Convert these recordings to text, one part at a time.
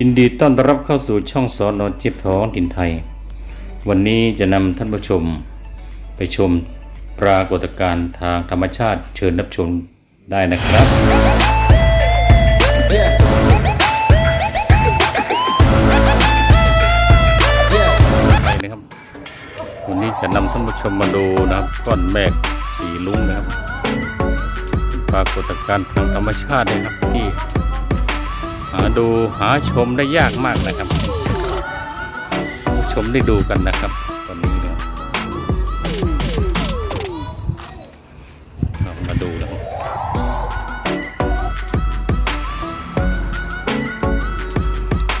ยินดีต้อนรับเข้าสู่ช่องสอนอนจิบท้องถิ่นไทย วันนี้จะนำท่านผู้ชม ไปชมปรากฏการณ์ทางธรรมชาติเชิญรับชมได้นะครับไปนะครับ วันนี้จะนำท่านผู้ชมมาดูนะครับก้อนเมฆสีลุ้งนะครับเป็นปรากฏการณ์ทางธรรมชาตินะครับที่ หาดูหาชมได้ยากมากนะครับ ชมได้ดูกันนะครับตอนนี้นะครับมาดูนะครับ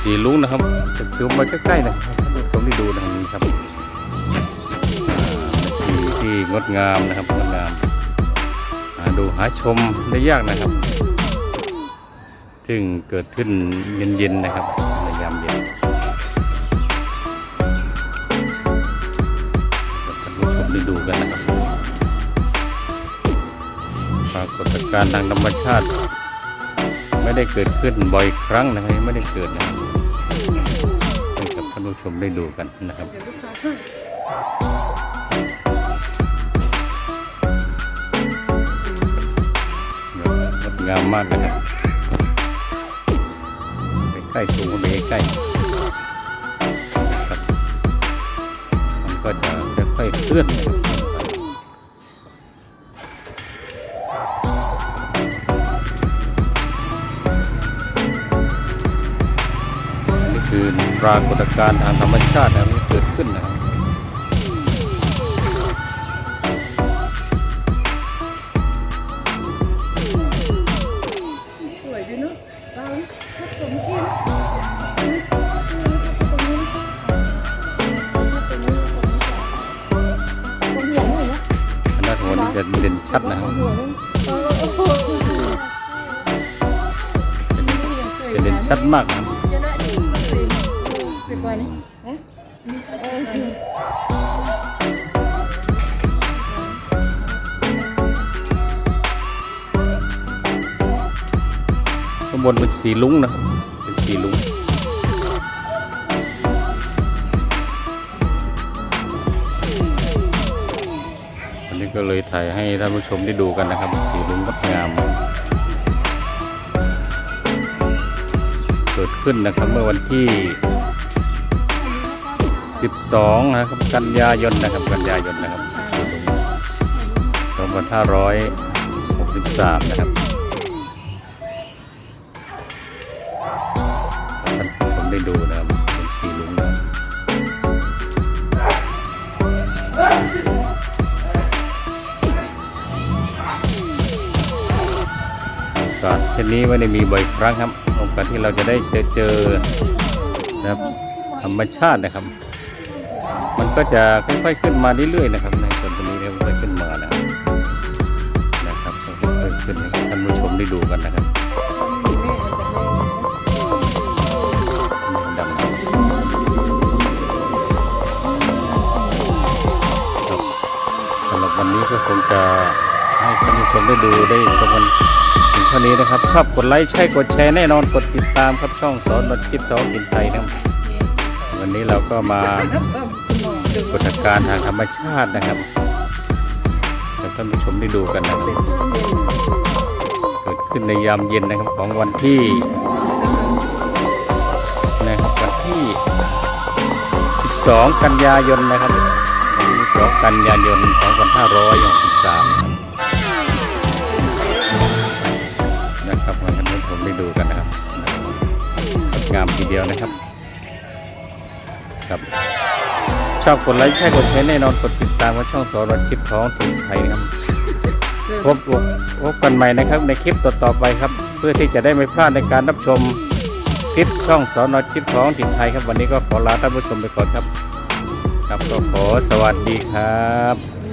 สีลุงนะครับจะซูมมาใกล้ๆนะครับชมได้ดูนะครับนี่ครับสีที่งดงามนะครับงดงามหาดูหาชมได้ยากนะครับ ซึ่งเกิดขึ้นเย็นๆนะครับในยามเย็นท่านผู้ชมได้ดูกันนะครับปรากฏการณ์ทางธรรมชาติ ไม่ได้เกิดขึ้นบ่อยครั้งนะครับไม่ได้เกิดนะครับให้กับท่านผู้ชมได้ดูกันนะครับงามมากนะครับ ใกล้สูงเข้าไปใกล้ครับมันก็จะค่อยเคลื่อนนี่คือปรากฏการณ์ทางธรรมชาตินะครับ เนาะเราชอบสมกินตรงนี้ตรงนี้ตรงนี้หัวหน่อยนะอันนั้นหัวนี่จะเด่นชัดนะครับหัวนึงโอ้โหจะเด่นชัดมากนะครับจะได้ดีสวยกว่านี้นะเบนเป็นสีลุ้งนะครับ เป็นสีลุ้งวันนี้ก็เลยถ่ายให้ท่านผู้ชมได้ดูกันนะครับ สีลุ้งงดงามเกิดขึ้นนะครับเมื่อวันที่ 12 นะครับ กันยายนนะครับ กันยายนนะครับ2563 นะครับ กาสเช่นนี้ไม่ได้มีบ่อยครั้งครับโอกาสที่เราจะได้เจอเจอนะครับธรรมชาตินะครับ มันก็จะค่อยๆขึ้นมาเรื่อยๆนะครับในส่วนตรงนี้เนี่ยค่อยขึ้นมานะครับนะครับค่อยๆขึ้นให้ท่านผู้ชมได้ดูกันนะครับดังนะครับสำหรับวันนี้ก็คงจะให้ท่านผู้ ชมได้ดูได้ชมกันถึงเท่านี้นะครับชอบกดไลค์ใช่กดแชร์แน่นอนกดติดตามครับช่องสอนรถคลิปสองกินไทยนะครับวันนี้เราก็มาปรากฏการทางธรรมชาตินะครับให้ท่านผู้ชมได้ดูกันนะครับเกิดขึ้นในยามเย็นนะครับของวันที่นะครับวันที่ 12 กันยายนนะครับ12กันยายน2563 ทีเดียวนะครับ ครับ ชอบกดไลค์ใช่กดแชร์แน่นอนกดติดตามกับช่องสอนรถคลิปท้องถิ่นไทยนะครับพบพบกันใหม่นะครับในคลิปต่อๆไปครับ เพื่อที่จะได้ไม่พลาดในการรับชมคลิปช่องสอนรถคลิปท้องถิ่นไทยครับวันนี้ก็ขอลาท่านผู้ชมไปก่อนครับครับก็ขอสวัสดีครับ